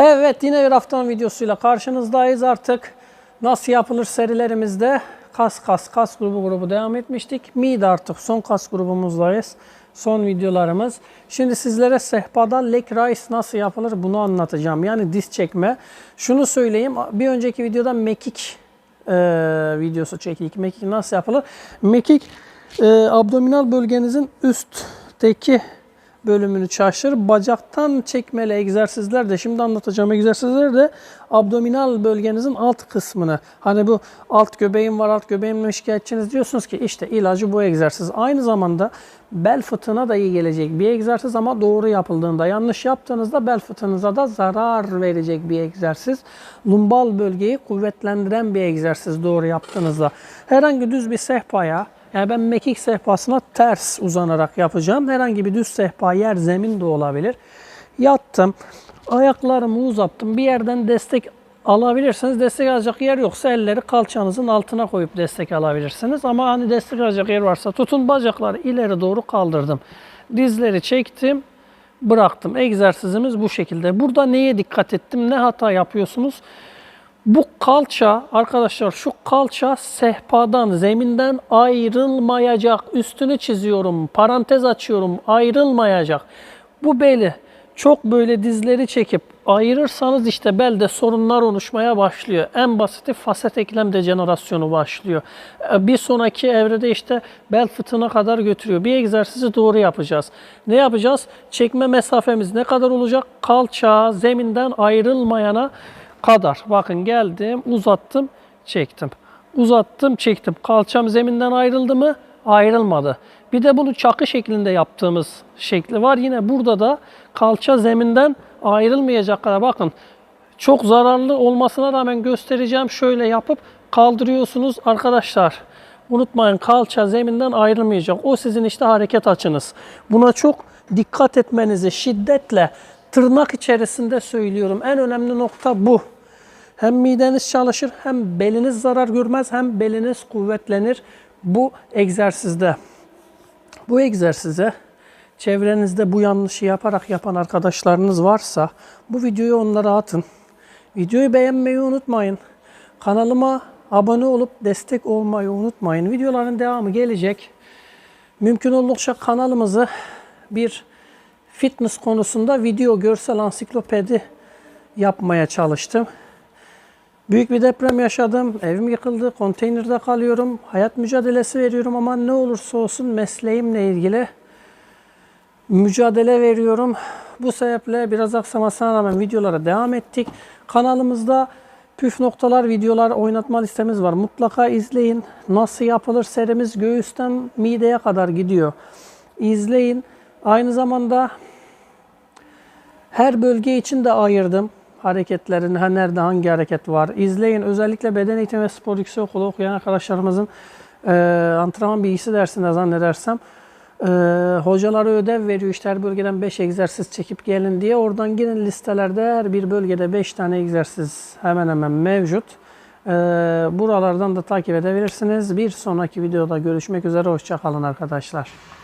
Evet yine bir haftanın videosuyla karşınızdayız artık. Nasıl yapılır serilerimizde kas kas kas grubu grubu devam etmiştik. Mide artık son kas grubumuzdayız. Son videolarımız. Şimdi sizlere sehpada leg raise nasıl yapılır bunu anlatacağım. Yani diz çekme. Şunu söyleyeyim. Bir önceki videoda mekik e, videosu çektik. Mekik nasıl yapılır? Mekik e, abdominal bölgenizin üstteki bölümünü çalıştırır. Bacaktan çekmeli egzersizler de şimdi anlatacağım egzersizler de abdominal bölgenizin alt kısmını hani bu alt göbeğim var alt göbeğimle şikayetçiniz diyorsunuz ki işte ilacı bu egzersiz. Aynı zamanda bel fıtığına da iyi gelecek bir egzersiz ama doğru yapıldığında yanlış yaptığınızda bel fıtığınıza da zarar verecek bir egzersiz. Lumbal bölgeyi kuvvetlendiren bir egzersiz doğru yaptığınızda. Herhangi düz bir sehpaya yani ben mekik sehpasına ters uzanarak yapacağım. Herhangi bir düz sehpa yer zemin de olabilir. Yattım. Ayaklarımı uzattım. Bir yerden destek alabilirsiniz. Destek alacak yer yoksa elleri kalçanızın altına koyup destek alabilirsiniz. Ama hani destek alacak yer varsa tutun bacakları ileri doğru kaldırdım. Dizleri çektim. Bıraktım. Egzersizimiz bu şekilde. Burada neye dikkat ettim? Ne hata yapıyorsunuz? Bu kalça arkadaşlar şu kalça sehpadan, zeminden ayrılmayacak. Üstünü çiziyorum, parantez açıyorum, ayrılmayacak. Bu beli çok böyle dizleri çekip ayırırsanız işte belde sorunlar oluşmaya başlıyor. En basiti faset eklem dejenerasyonu başlıyor. Ee, Bir sonraki evrede işte bel fıtığına kadar götürüyor. Bir egzersizi doğru yapacağız. Ne yapacağız? Çekme mesafemiz ne kadar olacak? Kalça zeminden ayrılmayana kadar. Bakın geldim, uzattım, çektim. Uzattım, çektim. Kalçam zeminden ayrıldı mı? Ayrılmadı. Bir de bunu çakı şeklinde yaptığımız şekli var. Yine burada da kalça zeminden ayrılmayacak kadar bakın. Çok zararlı olmasına rağmen göstereceğim. Şöyle yapıp kaldırıyorsunuz arkadaşlar. Unutmayın kalça zeminden ayrılmayacak. O sizin işte hareket açınız. Buna çok dikkat etmenizi şiddetle tırnak içerisinde söylüyorum. En önemli nokta bu. Hem mideniz çalışır, hem beliniz zarar görmez, hem beliniz kuvvetlenir bu egzersizde. Bu egzersize çevrenizde bu yanlışı yaparak yapan arkadaşlarınız varsa bu videoyu onlara atın. Videoyu beğenmeyi unutmayın. Kanalıma abone olup destek olmayı unutmayın. Videoların devamı gelecek. Mümkün oldukça kanalımızı bir fitness konusunda video görsel ansiklopedi yapmaya çalıştım. Büyük bir deprem yaşadım. Evim yıkıldı. Konteynerde kalıyorum. Hayat mücadelesi veriyorum ama ne olursa olsun mesleğimle ilgili mücadele veriyorum. Bu sebeple biraz aksamasına rağmen videolara devam ettik. Kanalımızda püf noktalar, videolar oynatma listemiz var. Mutlaka izleyin. Nasıl yapılır serimiz göğüsten mideye kadar gidiyor. İzleyin. Aynı zamanda her bölge için de ayırdım hareketlerini, ha nerede hangi hareket var. İzleyin. Özellikle beden eğitimi ve spor yüksek okulu okuyan arkadaşlarımızın e, antrenman bilgisi dersinde zannedersem e, hocaları ödev veriyor. İşte her bölgeden 5 egzersiz çekip gelin diye. Oradan girin listelerde her bir bölgede 5 tane egzersiz hemen hemen mevcut. E, buralardan da takip edebilirsiniz. Bir sonraki videoda görüşmek üzere. Hoşçakalın arkadaşlar.